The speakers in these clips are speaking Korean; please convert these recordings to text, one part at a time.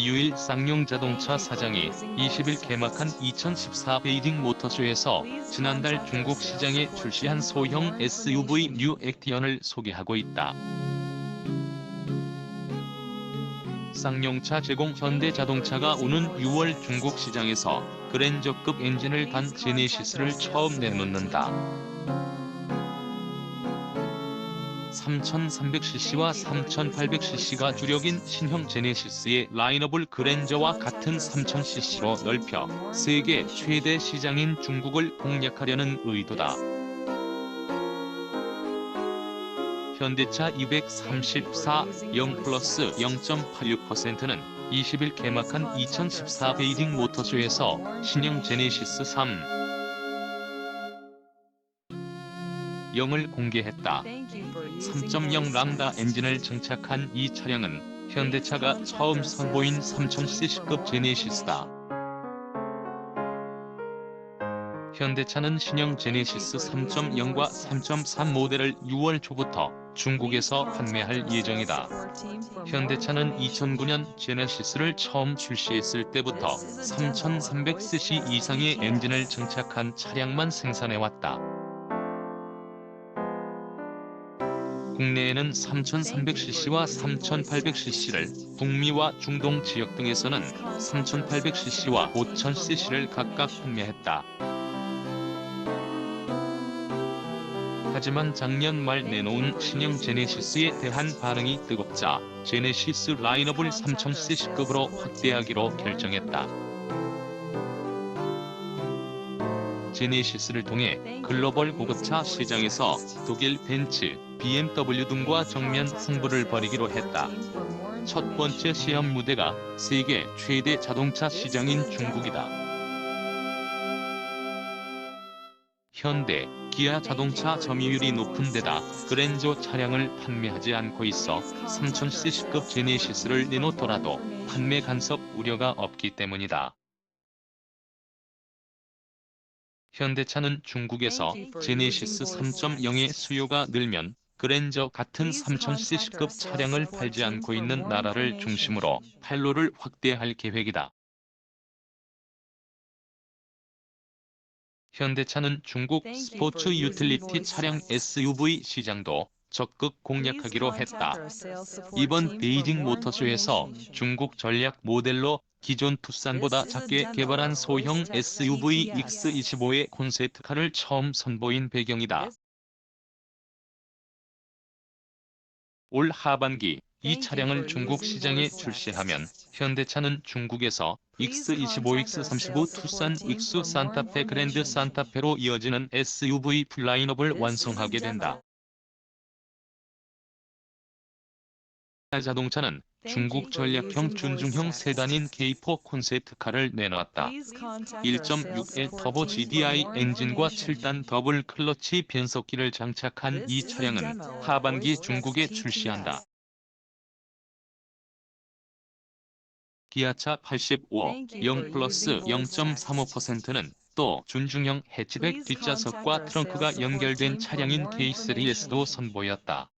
이유일 쌍용 자동차 사장이 20일 개막한 2014 베이징 모터쇼에서 지난달 중국 시장에 출시한 소형 SUV 뉴 액티언을 소개하고 있다. 쌍용차 제공 현대자동차가 오는 6월 중국 시장에서 그랜저급 엔진을 단 제네시스를 처음 내놓는다. 3300cc와 3800cc가 주력인 신형 제네시스의 라인업을 그랜저와 같은 3000cc로 넓혀 세계 최대 시장인 중국을 공략하려는 의도다. 현대차 234 0 플러스 0.86%는 20일 개막한 2014 베이징 모터쇼에서 신형 제네시스 3 0을 공개했다. 3.0 랑다 엔진을 장착한 이 차량은 현대차가 처음 선보인 3000cc급 제네시스다. 현대차는 신형 제네시스 3.0과 3.3 모델을 6월 초부터 중국에서 판매할 예정이다. 현대차는 2009년 제네시스를 처음 출시했을 때부터 3300cc 이상의 엔진을 장착한 차량만 생산해왔다. 국내에는 3300cc와 3800cc를, 북미와 중동 지역 등에서는 3800cc와 5000cc를 각각 판매했다. 하지만 작년 말 내놓은 신형 제네시스에 대한 반응이 뜨겁자 제네시스 라인업을 3000cc급으로 확대하기로 결정했다. 제네시스를 통해 글로벌 고급차 시장에서 독일 벤츠, BMW 등과 정면 승부를 벌이기로 했다. 첫 번째 시험 무대가 세계 최대 자동차 시장인 중국이다. 현대, 기아 자동차 점유율이 높은 데다 그랜저 차량을 판매하지 않고 있어 3000cc급 제네시스를 내놓더라도 판매 간섭 우려가 없기 때문이다. 현대차는 중국에서 제네시스 3.0의 수요가 늘면 그랜저 같은 3000cc급 차량을 팔지 않고 있는 나라를 중심으로 판로를 확대할 계획이다. 현대차는 중국 스포츠 유틸리티 차량 SUV 시장도 적극 공략하기로 했다. 이번 베이징 모터쇼에서 중국 전략 모델로 기존 투싼보다 작게 개발한 소형 SUV X25의 콘셉트카를 처음 선보인 배경이다. 올 하반기 이 차량을 중국 시장에 출시하면 현대차는 중국에서 X25, X35 투싼 익수 산타페 그랜드 산타페로 이어지는 SUV 플라인업을 완성하게 된다. 자동차는 중국 전략형 준중형 세단인 K4 콘셉트카를 내놨다. 1.6L 터보 GDI 엔진과 7단 더블 클러치 변속기를 장착한 이 차량은 하반기 중국에 출시한다. 기아차 85, 0 플러스 0.35%는 또 준중형 해치백 뒷좌석과 트렁크가 연결된 차량인 K3S도 선보였다.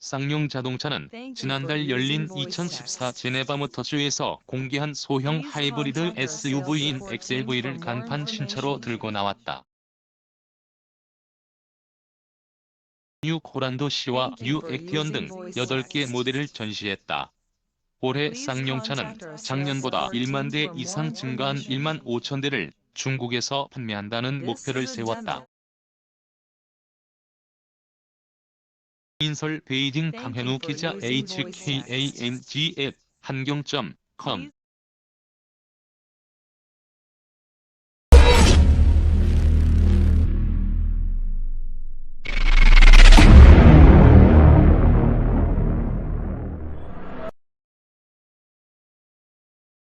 쌍용 자동차는 지난달 열린 2014 제네바 모터쇼에서 공개한 소형 하이브리드 SUV인 XLV를 간판 신차로 들고 나왔다. 뉴 코란도 C와 뉴 액티언 등 8개 모델을 전시했다. 올해 쌍용차는 작년보다 1만 대 이상 증가한 1만 5천 대를 중국에서 판매한다는 목표를 세웠다. 인설 베이징 강현우 기자 HKANGF 한경.com